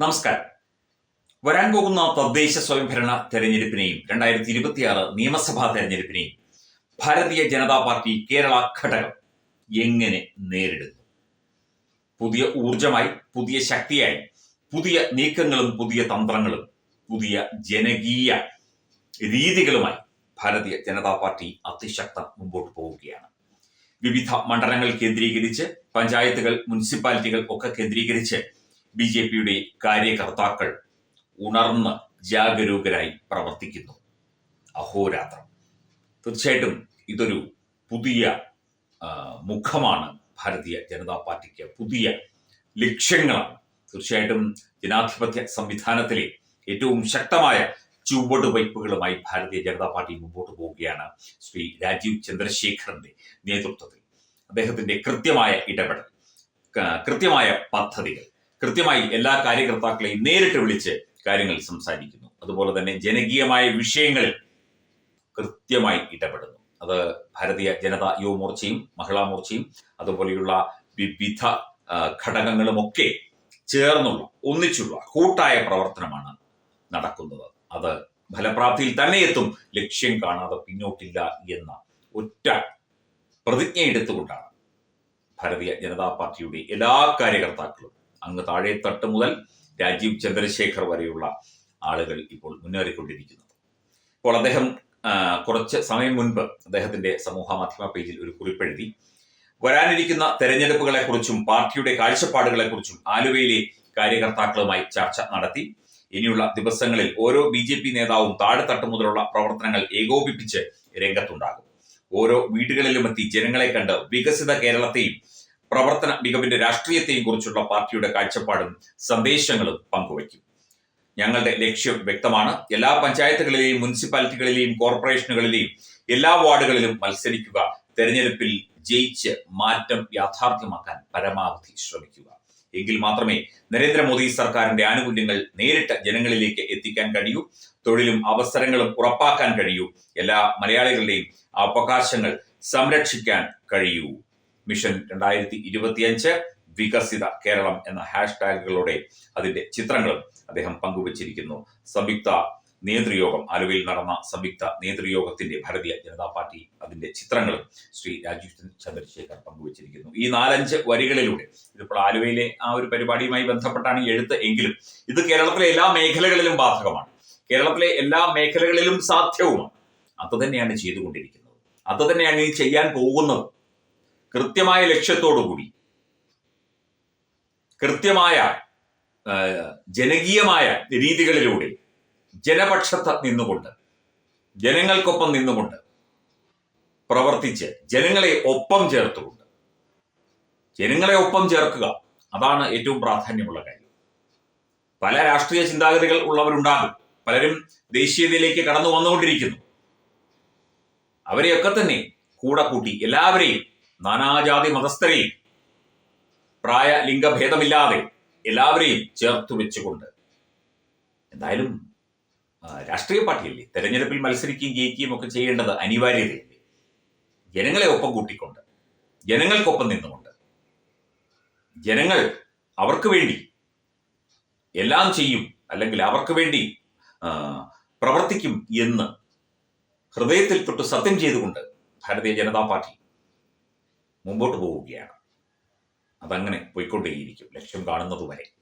നമസ്കാരം. വരാൻ പോകുന്ന തദ്ദേശ സ്വയംഭരണ തെരഞ്ഞെടുപ്പിനെയും രണ്ടായിരത്തി ഇരുപത്തിയാറ് നിയമസഭാ തെരഞ്ഞെടുപ്പിനെയും ഭാരതീയ ജനതാ പാർട്ടി കേരള ഘടകം എങ്ങനെ നേരിടുന്നു? പുതിയ ഊർജമായി പുതിയ ശക്തിയായി പുതിയ നീക്കങ്ങളും പുതിയ തന്ത്രങ്ങളും പുതിയ ജനകീയ രീതികളുമായി ഭാരതീയ ജനതാ പാർട്ടി അതിശക്തം മുമ്പോട്ട് പോവുകയാണ്. വിവിധ മണ്ഡലങ്ങൾ കേന്ദ്രീകരിച്ച് പഞ്ചായത്തുകൾ മുനിസിപ്പാലിറ്റികൾ ഒക്കെ കേന്ദ്രീകരിച്ച് ബി ജെ പിയുടെ കാര്യകർത്താക്കൾ ഉണർന്ന് ജാഗരൂകരായി പ്രവർത്തിക്കുന്നു. അഹോരാത്രം. തീർച്ചയായിട്ടും ഇതൊരു പുതിയ മുഖമാണ് ഭാരതീയ ജനതാ പാർട്ടിക്ക്. പുതിയ ലക്ഷ്യങ്ങളാണ്. തീർച്ചയായിട്ടും ജനാധിപത്യ സംവിധാനത്തിലെ ഏറ്റവും ശക്തമായ ചുവടുവയ്പ്പുകളുമായി ഭാരതീയ ജനതാ പാർട്ടി മുമ്പോട്ട് പോവുകയാണ് ശ്രീ രാജീവ് ചന്ദ്രശേഖറിന്റെ നേതൃത്വത്തിൽ. അദ്ദേഹത്തിന്റെ കൃത്യമായ ഇടപെടൽ കൃത്യമായ പദ്ധതികൾ കൃത്യമായി എല്ലാ കാര്യകർത്താക്കളെയും നേരിട്ട് വിളിച്ച് കാര്യങ്ങൾ സംസാരിക്കുന്നു. അതുപോലെ തന്നെ ജനകീയമായ വിഷയങ്ങളിൽ കൃത്യമായി ഇടപെടുന്നു. അത് ഭാരതീയ ജനതാ യുവമോർച്ചയും മഹിളാ മോർച്ചയും അതുപോലെയുള്ള വിവിധ ഘടകങ്ങളും ഘടകങ്ങളുമൊക്കെ ചേർന്നുള്ള ഒന്നിച്ചുള്ള കൂട്ടായ പ്രവർത്തനമാണ് നടക്കുന്നത്. അത് ഫലപ്രാപ്തിയിൽ തന്നെ എത്തും ലക്ഷ്യം കാണാതെ പിന്നോട്ടില്ല എന്ന ഒറ്റ പ്രതിജ്ഞ എടുത്തുകൊണ്ടാണ് ഭാരതീയ ജനതാ പാർട്ടിയുടെ എല്ലാ കാര്യകർത്താക്കളും അങ്ങ് തട്ട് മുതൽ രാജീവ് ചന്ദ്രശേഖർ വരെയുള്ള ആളുകൾ ഇപ്പോൾ മുന്നേറിക്കൊണ്ടിരിക്കുന്നത്. അപ്പോൾ അദ്ദേഹം കുറച്ച് സമയം മുൻപ് അദ്ദേഹത്തിന്റെ സമൂഹ മാധ്യമ പേജിൽ ഒരു കുറിപ്പെഴുതി വരാനിരിക്കുന്ന തെരഞ്ഞെടുപ്പുകളെ കുറിച്ചും പാർട്ടിയുടെ കാഴ്ചപ്പാടുകളെ കുറിച്ചും ആലുവയിലെ കാര്യകർത്താക്കളുമായി ചർച്ച നടത്തി. ഇനിയുള്ള ദിവസങ്ങളിൽ ഓരോ ബി ജെ പി നേതാവും താഴെത്തട്ട് മുതലുള്ള പ്രവർത്തനങ്ങൾ ഏകോപിപ്പിച്ച് രംഗത്തുണ്ടാകും. ഓരോ വീടുകളിലുമെത്തി ജനങ്ങളെ കണ്ട് വികസിത കേരളത്തെയും പ്രവർത്തന മികവിന്റെ രാഷ്ട്രീയത്തെയും കുറിച്ചുള്ള പാർട്ടിയുടെ കാഴ്ചപ്പാടും സന്ദേശങ്ങളും പങ്കുവയ്ക്കും. ഞങ്ങളുടെ ലക്ഷ്യം വ്യക്തമാണ്. എല്ലാ പഞ്ചായത്തുകളിലെയും മുനിസിപ്പാലിറ്റികളിലെയും കോർപ്പറേഷനുകളിലെയും എല്ലാ വാർഡുകളിലും മത്സരിക്കുക തെരഞ്ഞെടുപ്പിൽ ജയിച്ച് മാറ്റം യാഥാർത്ഥ്യമാക്കാൻ പരമാവധി ശ്രമിക്കുക. എങ്കിൽ മാത്രമേ നരേന്ദ്രമോദി സർക്കാരിന്റെ ആനുകൂല്യങ്ങൾ നേരിട്ട് ജനങ്ങളിലേക്ക് എത്തിക്കാൻ കഴിയൂ തൊഴിലും അവസരങ്ങളും ഉറപ്പാക്കാൻ കഴിയൂ എല്ലാ മലയാളികളുടെയും അവകാശങ്ങൾ സംരക്ഷിക്കാൻ കഴിയൂ. മിഷൻ രണ്ടായിരത്തി ഇരുപത്തിയഞ്ച് വികസിത കേരളം എന്ന ഹാഷ്ടാഗുകളോടെ അതിന്റെ ചിത്രങ്ങളും അദ്ദേഹം പങ്കുവച്ചിരിക്കുന്നു. സംയുക്ത നേതൃയോഗം ആലുവയിൽ നടന്ന സംയുക്ത നേതൃയോഗത്തിന്റെ ഭാരതീയ ജനതാ പാർട്ടി അതിന്റെ ചിത്രങ്ങളും ശ്രീ രാജീവ് ചന്ദ്രശേഖർ പങ്കുവച്ചിരിക്കുന്നു. ഈ നാലഞ്ച് വരികളിലൂടെ ഇതിപ്പോൾ ആലുവയിലെ ആ ഒരു പരിപാടിയുമായി ബന്ധപ്പെട്ടാണ് എഴുത്ത് എങ്കിലും ഇത് കേരളത്തിലെ എല്ലാ മേഖലകളിലും ബാധകമാണ്. കേരളത്തിലെ എല്ലാ മേഖലകളിലും സാധ്യവുമാണ്. അത് തന്നെയാണ് ചെയ്തുകൊണ്ടിരിക്കുന്നത്. അത് തന്നെയാണ് ഈ ചെയ്യാൻ പോകുന്നത്. കൃത്യമായ ലക്ഷ്യത്തോടുകൂടി കൃത്യമായ ജനകീയമായ രീതികളിലൂടെ ജനപക്ഷത്ത് നിന്നുകൊണ്ട് ജനങ്ങൾക്കൊപ്പം നിന്നുകൊണ്ട് പ്രവർത്തിച്ച് ജനങ്ങളെ ഒപ്പം ചേർത്തുകൊണ്ട് ജനങ്ങളെ ഒപ്പം ചേർക്കുക അതാണ് ഏറ്റവും പ്രാധാന്യമുള്ള കാര്യം. പല രാഷ്ട്രീയ ചിന്താഗതികൾ ഉള്ളവരുണ്ടാകും. പലരും ദേശീയതയിലേക്ക് കടന്നു വന്നുകൊണ്ടിരിക്കുന്നു. അവരെയൊക്കെ തന്നെ കൂടെ കൂട്ടി എല്ലാവരെയും നാനാജാതി മതസ്ഥരെയും പ്രായ ലിംഗഭേദമില്ലാതെ എല്ലാവരെയും ചേർത്ത് വെച്ചുകൊണ്ട്. എന്തായാലും രാഷ്ട്രീയ പാർട്ടിയല്ലേ? തെരഞ്ഞെടുപ്പിൽ മത്സരിക്കുകയും ജയിക്കുകയും ഒക്കെ ചെയ്യേണ്ടത് അനിവാര്യതയല്ലേ? ജനങ്ങളെ ഒപ്പം കൂട്ടിക്കൊണ്ട് ജനങ്ങൾക്കൊപ്പം നിന്നുകൊണ്ട് ജനങ്ങൾ അവർക്ക് വേണ്ടി എല്ലാം ചെയ്യും അല്ലെങ്കിൽ അവർക്ക് വേണ്ടി പ്രവർത്തിക്കും എന്ന് ഹൃദയത്തിൽ തൊട്ട് സത്യം ചെയ്തുകൊണ്ട് ഭാരതീയ ജനതാ പാർട്ടി മുമ്പോട്ട് പോവുകയാണ്. അതങ്ങനെ പോയിക്കൊണ്ടേയിരിക്കും. ലക്ഷ്യം കാണുന്നതുവരെ.